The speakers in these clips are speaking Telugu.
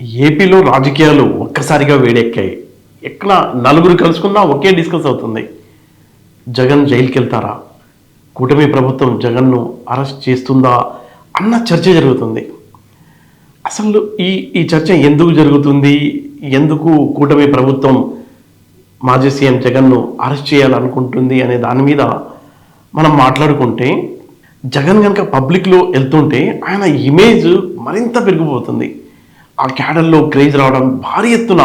ఏపీలో రాజకీయాలు ఒక్కసారిగా వేడెక్కాయి. ఎక్కడ నలుగురు కలుసుకున్నా ఒకే డిస్కస్ అవుతుంది. జగన్ జైలుకి వెళ్తారా కూటమి ప్రభుత్వం జగన్ను అరెస్ట్ చేస్తుందా? అన్న చర్చ జరుగుతుంది. అసలు ఈ ఈ చర్చ ఎందుకు జరుగుతుంది? ఎందుకు కూటమి ప్రభుత్వం మాజీ సీఎం జగన్ను అరెస్ట్ చేయాలనుకుంటుంది అనే దాని మీద మనం మాట్లాడుకుంటే జగన్ కనుక పబ్లిక్లో వెళ్తుంటే ఆయన ఇమేజ్ మరింత పెరిగిపోతుంది. ఆ క్యాడల్లో క్రేజ్ రావడం భారీ ఎత్తున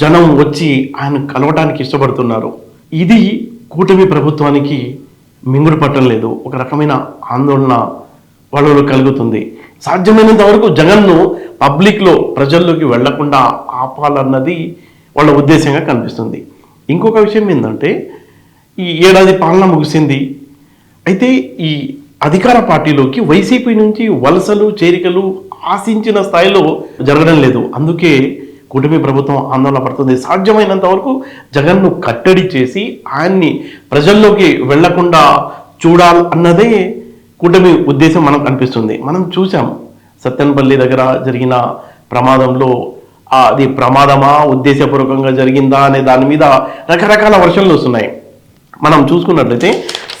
జనం వచ్చి ఆయన కలవటానికి ఇష్టపడుతున్నారు. ఇది కూటమి ప్రభుత్వానికి మింగుడు పట్టడం లేదు. ఒక రకమైన ఆందోళన వాళ్ళలో కలుగుతుంది. సాధ్యమైనంత వరకు జగన్ను పబ్లిక్లో ప్రజల్లోకి వెళ్ళకుండా ఆపాలన్నది వాళ్ళ ఉద్దేశంగా కనిపిస్తుంది. ఇంకొక విషయం ఏంటంటే ఈ ఏడాది పాలన ముగిసింది. అయితే ఈ అధికార పార్టీలోకి వైసీపీ నుంచి వలసలు చేరికలు ఆశించిన స్థాయిలో జరగడం లేదు. అందుకే కూటమి ప్రభుత్వం ఆందోళన పడుతుంది. సాధ్యమైనంత వరకు జగన్ను కట్టడి చేసి ఆయన్ని ప్రజల్లోకి వెళ్ళకుండా చూడాలి అన్నదే కూటమి ఉద్దేశం మనకు కనిపిస్తుంది మనం చూసాం సత్తెనపల్లి దగ్గర జరిగిన ప్రమాదంలో. అది ప్రమాదమా ఉద్దేశపూర్వకంగా జరిగిందా అనే దాని మీద రకరకాల వర్షన్లు వస్తున్నాయి. మనం చూసుకున్నట్లయితే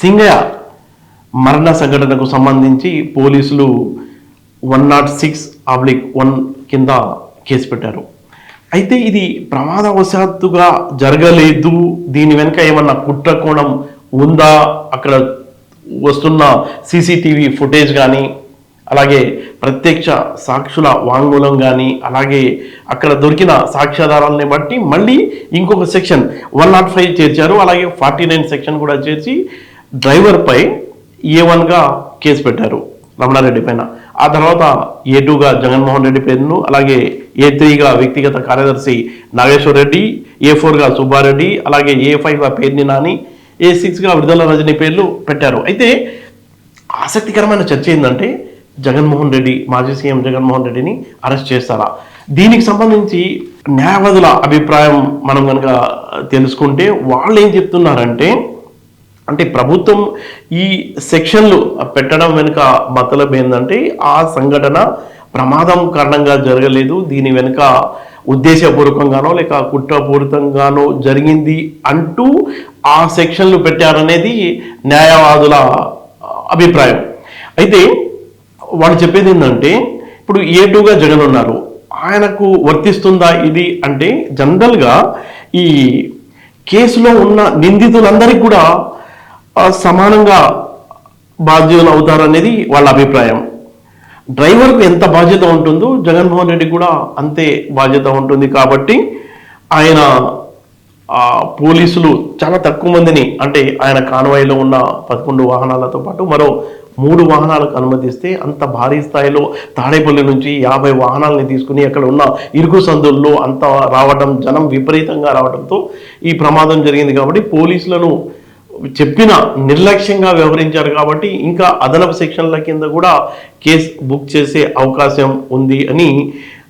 సింగయ్య మరణ సంఘటనకు సంబంధించి పోలీసులు one nought six oblique one కింద కేసు పెట్టారు. అయితే ఇది ప్రమాదవశాత్తుగా జరగలేదు. దీని వెనుక ఏమన్నా కుట్ర కోణం ఉందా? అక్కడ వస్తున్న సీసీటీవీ ఫుటేజ్ కానీ అలాగే ప్రత్యక్ష సాక్షుల వాంగ్మూలం కానీ అలాగే అక్కడ దొరికిన సాక్ష్యాధారాలని బట్టి మళ్ళీ ఇంకొక సెక్షన్ వన్ నాట్ ఫైవ్ చేర్చారు. అలాగే ఫార్టీ నైన్ సెక్షన్ కూడా చేర్చి డ్రైవర్పై ఏ వన్గా కేసు పెట్టారు రమణారెడ్డి పైన. ఆ తర్వాత ఏ టూగా జగన్మోహన్ రెడ్డి పేరును అలాగే ఏ త్రీగా వ్యక్తిగత కార్యదర్శి నాగేశ్వర్ రెడ్డి ఏ ఫోర్గా సుబ్బారెడ్డి అలాగే ఏ ఫైవ్గా పేర్ని నాని ఏ సిక్స్గా విడుదల రజని పేర్లు పెట్టారు. అయితే ఆసక్తికరమైన చర్చ ఏంటంటే జగన్మోహన్ రెడ్డి మాజీ సీఎం జగన్మోహన్ రెడ్డిని అరెస్ట్ చేస్తారా? దీనికి సంబంధించి న్యాయవాదుల అభిప్రాయం మనం కనుక తెలుసుకుంటే వాళ్ళు ఏం చెప్తున్నారంటే అంటే ప్రభుత్వం ఈ సెక్షన్లు పెట్టడం వెనుక మతలబ్ ఏంటంటే ఆ సంఘటన ప్రమాదం కారణంగా జరగలేదు. దీని వెనుక ఉద్దేశపూర్వకంగానో లేక కుట్రపూరితంగానో జరిగింది అంటూ ఆ సెక్షన్లు పెట్టారనేది న్యాయవాదుల అభిప్రాయం. అయితే వాళ్ళు చెప్పేది ఏంటంటే ఇప్పుడు ఏటుగా జగన్ ఉన్నారు? ఆయనకు వర్తిస్తుందా ఇది అంటే జనరల్గా ఈ కేసులో ఉన్న నిందితులందరికీ కూడా సమానంగా బాధ్యులు అవుతారనేది వాళ్ళ అభిప్రాయం. డ్రైవర్కు ఎంత బాధ్యత ఉంటుందో జగన్మోహన్ రెడ్డి కూడా అంతే బాధ్యత ఉంటుంది కాబట్టి ఆయన పోలీసులు చాలా తక్కువ మందిని అంటే ఆయన కాన్వాయ్లో ఉన్న పదకొండు వాహనాలతో పాటు మరో మూడు వాహనాలకు అనుమతిస్తే అంత భారీ స్థాయిలో తాడేపల్లి నుంచి యాభై వాహనాలని తీసుకుని అక్కడ ఉన్న ఇరుకు సందుల్లో అంత రావడం జనం విపరీతంగా రావడంతో ఈ ప్రమాదం జరిగింది కాబట్టి పోలీసులను చెప్పిన నిర్లక్ష్యంగా వ్యవహరించారు కాబట్టి ఇంకా అదనపు సెక్షన్ల కింద కూడా కేసు బుక్ చేసే అవకాశం ఉంది అని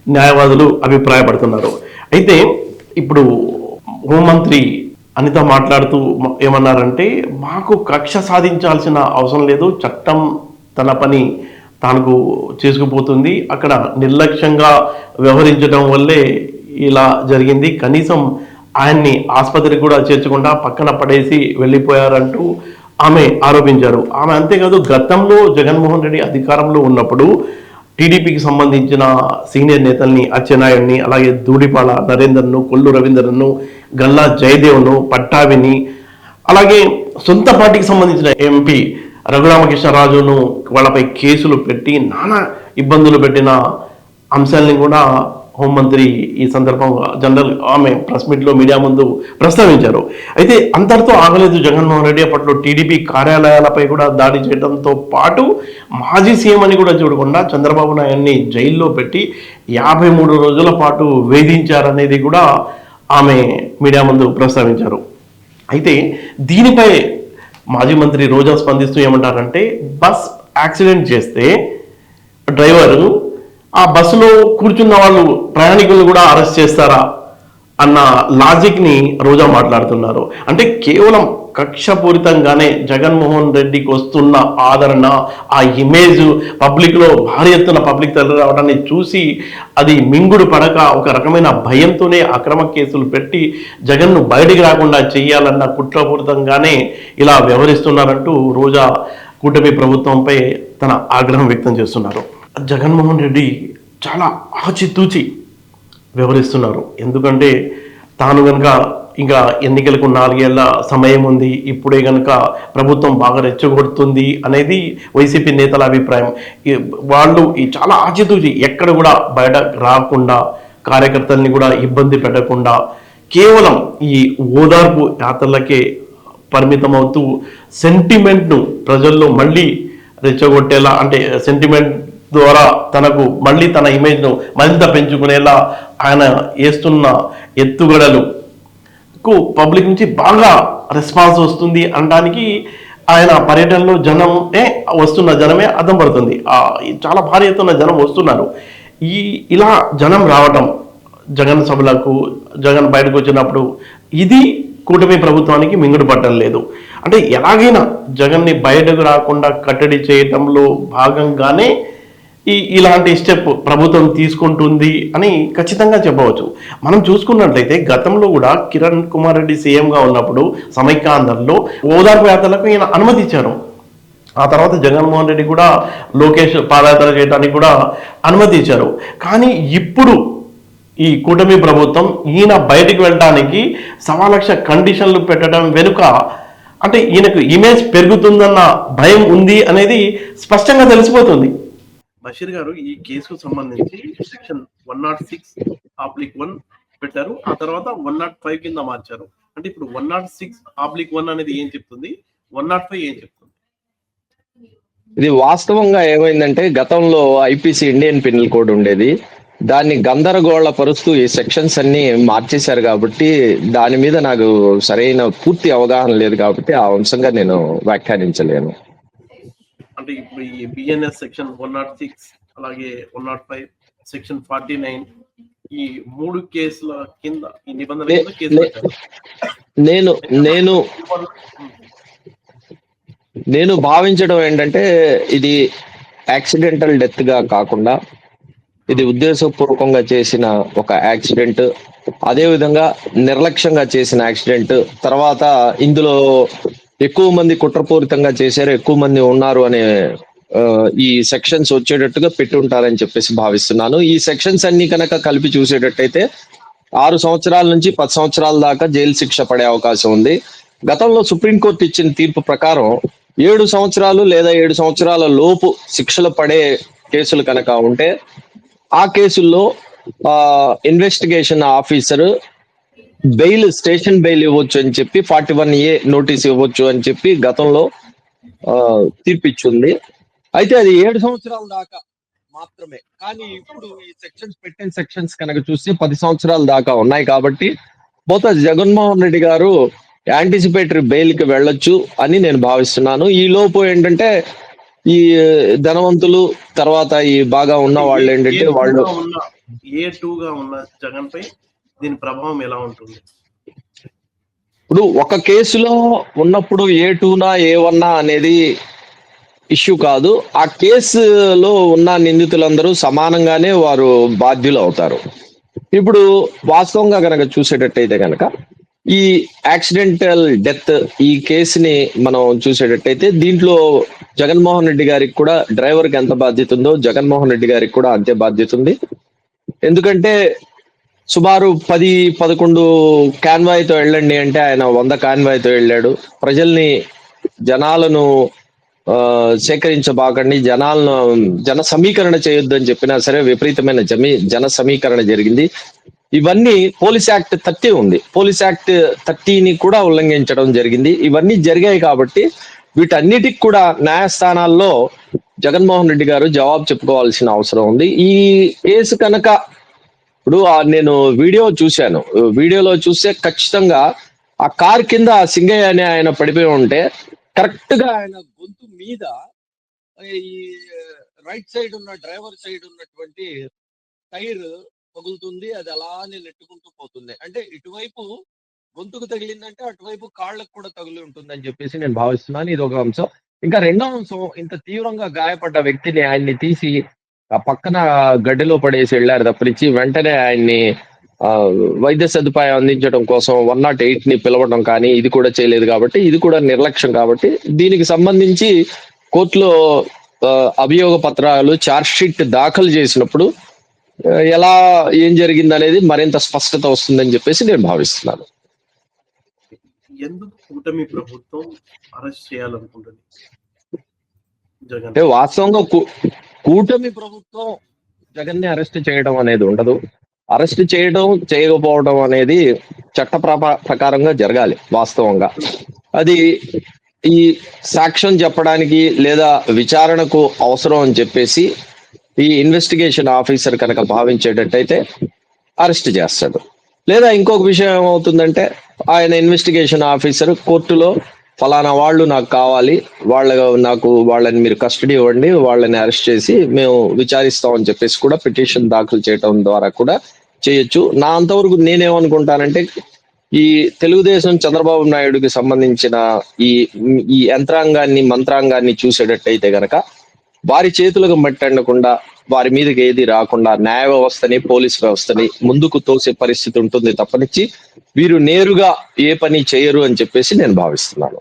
న్యాయవాదులు అభిప్రాయపడుతున్నారు. అయితే ఇప్పుడు హోంమంత్రి అనిత మాట్లాడుతూ ఏమన్నారంటే మాకు కక్ష సాధించాల్సిన అవసరం లేదు. చట్టం తన పని తనకు చేసుకుపోతుంది. అక్కడ నిర్లక్ష్యంగా వ్యవహరించడం వల్లే ఇలా జరిగింది. కనీసం ఆయన్ని ఆసుపత్రికి కూడా చేర్చకుండా పక్కన పడేసి వెళ్ళిపోయారంటూ ఆమె ఆరోపించారు. ఆమె అంతేకాదు గతంలో జగన్మోహన్ రెడ్డి అధికారంలో ఉన్నప్పుడు టీడీపీకి సంబంధించిన సీనియర్ నేతల్ని అచ్చెన్నాయుడిని అలాగే ధూళిపాల నరేందర్ను కొల్లు రవీందర్ను గల్లా జయదేవ్ను పట్టావిని అలాగే సొంత పార్టీకి సంబంధించిన ఎంపీ రఘురామకృష్ణరాజును వాళ్ళపై కేసులు పెట్టి నానా ఇబ్బందులు పెట్టిన అంశాలని కూడా హోంమంత్రి ఈ సందర్భంగా జనరల్ ఆమె ప్రెస్ మీట్లో మీడియా ముందు ప్రస్తావించారు. అయితే అంతటితో ఆగలేదు జగన్మోహన్ రెడ్డి అప్పట్లో టీడీపీ కార్యాలయాలపై కూడా దాడి చేయడంతో పాటు మాజీ సీఎం అని కూడా చూడకుండా చంద్రబాబు నాయుడిని జైల్లో పెట్టి యాభై మూడు రోజుల పాటు వేధించారనేది కూడా ఆమె మీడియా ముందు ప్రస్తావించారు. అయితే దీనిపై మాజీ మంత్రి రోజా స్పందిస్తూ ఏమంటారంటే బస్ యాక్సిడెంట్ చేస్తే డ్రైవరు ఆ బస్సులో కూర్చున్న వాళ్ళు ప్రయాణికులను కూడా అరెస్ట్ చేస్తారా అన్న లాజిక్ని రోజా మాట్లాడుతున్నారు. అంటే కేవలం కక్షపూరితంగానే జగన్మోహన్ రెడ్డికి వస్తున్న ఆదరణ ఆ ఇమేజ్ పబ్లిక్లో భారీ ఎత్తున పబ్లిక్ తరలి రావడాన్ని చూసి అది మింగుడు పడక ఒక రకమైన భయంతోనే అక్రమ కేసులు పెట్టి జగన్ను బయటికి రాకుండా చేయాలన్న కుట్రపూరితంగానే ఇలా వ్యవహరిస్తున్నారంటూ రోజా కూటమి ప్రభుత్వంపై తన ఆగ్రహం వ్యక్తం చేస్తున్నారు. జగన్మోహన్ రెడ్డి చాలా ఆచితూచి వ్యవహరిస్తున్నారు. ఎందుకంటే తాను కనుక ఇంకా ఎన్నికలకు నాలుగేళ్ళ సమయం ఉంది ఇప్పుడే కనుక ప్రభుత్వం బాగా రెచ్చగొడుతుంది అనేది వైసీపీ నేతల అభిప్రాయం. వాళ్ళు ఈ చాలా ఆచితూచి ఎక్కడ కూడా బయట రాకుండా కార్యకర్తల్ని కూడా ఇబ్బంది పెట్టకుండా కేవలం ఈ ఓదార్పు యాత్రలకే పరిమితమవుతూ సెంటిమెంట్ను ప్రజల్లో మళ్ళీ రెచ్చగొట్టేలా అంటే సెంటిమెంట్ ద్వారా తనకు మళ్ళీ తన ఇమేజ్ను మరింత పెంచుకునేలా ఆయన వేస్తున్న ఎత్తుగడలు కు పబ్లిక్ నుంచి బాగా రెస్పాన్స్ వస్తుంది అనడానికి ఆయన పర్యటనలో జనమే వస్తున్న జనమే అర్థం పడుతుంది. చాలా భారీ ఎత్తున జనం వస్తున్నారు. ఈ ఇలా జనం రావటం జగన్ సభలకు జగన్ బయటకు వచ్చినప్పుడు ఇది కూటమి ప్రభుత్వానికి మింగుడు పట్టడం లేదు. అంటే ఎలాగైనా జగన్ని బయటకు రాకుండా కట్టడి చేయటంలో భాగంగానే ఈ ఇలాంటి స్టెప్ ప్రభుత్వం తీసుకుంటుంది అని ఖచ్చితంగా చెప్పవచ్చు. మనం చూసుకున్నట్లయితే గతంలో కూడా కిరణ్ కుమార్ రెడ్డి సీఎంగా ఉన్నప్పుడు సమైక్యాంధ్రలో ఓదార్పు యాత్రలకు ఈయన అనుమతి ఇచ్చారు ఆ తర్వాత జగన్మోహన్ రెడ్డి కూడా లోకేష్ పాదయాత్ర చేయడానికి కూడా అనుమతి ఇచ్చారు కానీ ఇప్పుడు ఈ కూటమి ప్రభుత్వం ఈయన బయటికి వెళ్ళడానికి సవా లక్ష కండిషన్లు పెట్టడం వెనుక అంటే ఈయనకు ఇమేజ్ పెరుగుతుందన్న భయం ఉంది అనేది స్పష్టంగా తెలిసిపోతుంది. బషీర్ గారు ఈ కేసుకు సంబంధించి section one nought six oblique one పెట్టారు. ఆ తర్వాత వన్ నాట్ ఫైవ్ కింద మార్చారు. అంటే ఇప్పుడు one nought six oblique one అనేది ఏం చెప్తుంది? వన్ నాట్ ఫైవ్ ఏం చెప్తుంది? ఇది వాస్తవంగా ఏమైందంటే గతంలో ఐపీసీ ఇండియన్ పినల్ కోడ్ ఉండేది. దాన్ని గందరగోళ పరుస్తూ ఈ సెక్షన్స్ అన్ని మార్చేశారు కాబట్టి దాని మీద నాకు సరైన పూర్తి అవగాహన లేదు కాబట్టి ఆ అంశంగా నేను వ్యాఖ్యానించలేను. అంటే ఇప్పుడు ఈ BNS section one nought six అలాగే one nought five section forty nine ఈ మూడు కేసుల కింద ఈ నిబంధనల కేసు పెట్టారు. నేను నేను నేను భావించడం ఏంటంటే ఇది యాక్సిడెంటల్ డెత్గా కాకుండా ఇది ఉద్దేశపూర్వకంగా చేసిన ఒక యాక్సిడెంట్ అదే విధంగా నిర్లక్ష్యంగా చేసిన యాక్సిడెంట్ తర్వాత ఇందులో ఎక్కువ మంది కుట్రపూరితంగా చేశారు ఎక్కువ మంది ఉన్నారు అనే ఈ సెక్షన్స్ వచ్చేటట్టుగా పెట్టుంటారని చెప్పేసి భావిస్తున్నాను. ఈ సెక్షన్స్ అన్ని కనుక కలిపి చూసేటట్టయితే ఆరు సంవత్సరాల నుంచి పది సంవత్సరాల దాకా జైలు శిక్ష పడే అవకాశం ఉంది. గతంలో సుప్రీంకోర్టు ఇచ్చిన తీర్పు ప్రకారం ఏడు సంవత్సరాలు లేదా ఏడు సంవత్సరాల లోపు శిక్షలు పడే కేసులు కనుక ఉంటే ఆ కేసుల్లో investigation officer bail station bail ఇవ్వచ్చు అని చెప్పి ఫార్టీ వన్ ఏ నోటీస్ ఇవ్వచ్చు అని చెప్పి గతంలో తీర్పిచ్చింది. అయితే అది ఏడు సంవత్సరాల దాకా మాత్రమే. కానీ ఇప్పుడు ఈ సెక్షన్స్ పెట్టిన సెక్షన్స్ కనుక చూస్తే పది సంవత్సరాల దాకా ఉన్నాయి కాబట్టి బహుశా జగన్మోహన్ రెడ్డి గారు యాంటిసిపేటరీ బెయిల్కి వెళ్ళొచ్చు అని నేను భావిస్తున్నాను. ఈ లోపు ఏంటంటే ఈ ధనవంతులు తర్వాత ఈ బాగా ఉన్న వాళ్ళు ఏంటంటే వాళ్ళు ఏ టూ గా ఉన్న జగన్ పై దీని ప్రభావం ఎలా ఉంటుంది? ఇప్పుడు ఒక కేసులో ఉన్నప్పుడు ఏ టూనా ఏ వన్నా అనేది ఇష్యూ కాదు. ఆ కేసులో ఉన్న నిందితులందరూ సమానంగానే వారు బాధ్యులు అవుతారు. ఇప్పుడు వాస్తవంగా కనుక చూసేటట్టయితే కనుక ఈ యాక్సిడెంటల్ డెత్ ఈ కేసుని మనం చూసేటట్టయితే దీంట్లో జగన్మోహన్ రెడ్డి గారికి కూడా డ్రైవర్కి ఎంత బాధ్యత ఉందో జగన్మోహన్ రెడ్డి గారికి కూడా అంతే బాధ్యత ఉంది. ఎందుకంటే సుమారు పది పదకొండు కాన్వాయ్తో వెళ్ళండి అంటే ఆయన వంద కాన్వాయ్తో వెళ్ళాడు. ప్రజల్ని జనాలను ఆ, సేకరించబాకండి. జనాలను జన సమీకరణ చేయొద్దు అని చెప్పినా సరే విపరీతమైన జమి జన సమీకరణ జరిగింది. ఇవన్నీ పోలీస్ యాక్ట్ థర్టీ ఉంది. పోలీస్ యాక్ట్ థర్టీని కూడా ఉల్లంఘించడం జరిగింది. ఇవన్నీ జరిగాయి కాబట్టి వీటన్నిటికి కూడా న్యాయస్థానాల్లో జగన్మోహన్ రెడ్డి గారు జవాబు చెప్పుకోవాల్సిన అవసరం ఉంది. ఈ కేసు కనుక ఇప్పుడు నేను వీడియో చూశాను. వీడియోలో చూస్తే ఖచ్చితంగా ఆ కార్ కింద సింగయ్య అనే ఆయన పడిపోయి ఉంటే కరెక్ట్గా ఆయన గొంతు మీద ఈ రైట్ సైడ్ ఉన్న డ్రైవర్ సైడ్ ఉన్నటువంటి టైర్ పగులుతుంది అది అలానే నెట్టుకుంటూ పోతుంది. అంటే ఇటువైపు గొంతుకు తగిలిందంటే అటువైపు కాళ్ళకు కూడా తగిలి ఉంటుంది అని చెప్పేసి నేను భావిస్తున్నాను. ఇది ఒక అంశం. ఇంకా రెండో అంశం ఇంత తీవ్రంగా గాయపడ్డ వ్యక్తిని ఆయన్ని తీసి ఆ పక్కన గడ్డిలో పడేసి వెళ్ళారు తప్పించి వెంటనే ఆయన్ని వైద్య సదుపాయం అందించడం కోసం వన్ నాట్ ఎయిట్ని పిలవడం కానీ ఇది కూడా చేయలేదు కాబట్టి ఇది కూడా నిర్లక్ష్యం కాబట్టి దీనికి సంబంధించి కోర్టులో అభియోగ పత్రాలు ఛార్జ్ షీట్ దాఖలు చేసినప్పుడు ఎలా ఏం జరిగింది అనేది మరింత స్పష్టత వస్తుందని చెప్పేసి నేను భావిస్తున్నాను. ఎందుకు కూటమి ప్రభుత్వం అరెస్ట్ చేయాలనుకుంటుంది? జగన్. అంటే వాస్తవంగా కూటమి ప్రభుత్వం జగన్ని అరెస్ట్ చేయడం అనేది ఉండదు. అరెస్ట్ చేయడం చేయకపోవడం అనేది చట్ట ప్రకారంగా జరగాలి వాస్తవంగా. అది ఈ సాక్ష్యం చెప్పడానికి లేదా విచారణకు అవసరం అని చెప్పేసి ఈ ఇన్వెస్టిగేషన్ ఆఫీసర్ కనుక భావించేటట్టయితే అరెస్ట్ చేస్తాడు. లేదా ఇంకొక విషయం ఏమవుతుందంటే ఆయన ఇన్వెస్టిగేషన్ ఆఫీసర్ కోర్టులో ఫలానా వాళ్ళు నాకు కావాలి వాళ్ళ నాకు వాళ్ళని మీరు కస్టడీ ఇవ్వండి వాళ్ళని అరెస్ట్ చేసి మేము విచారిస్తామని చెప్పేసి కూడా పిటిషన్ దాఖలు చేయటం ద్వారా కూడా చేయొచ్చు. నా అంతవరకు నేనేమనుకుంటానంటే ఈ తెలుగుదేశం చంద్రబాబు నాయుడుకి సంబంధించిన ఈ ఈ యంత్రాంగాన్ని మంత్రాంగాన్ని చూసేటట్టయితే గనక వారి చేతులకు మట్టండకుండా వారి మీదకి ఏది రాకుండా న్యాయ వ్యవస్థని పోలీస్ వ్యవస్థని ముందుకు తోసే పరిస్థితి ఉంటుంది తప్పనిచ్చి వీరు నేరుగా ఏ పని చేయరు అని చెప్పేసి నేను భావిస్తున్నాను.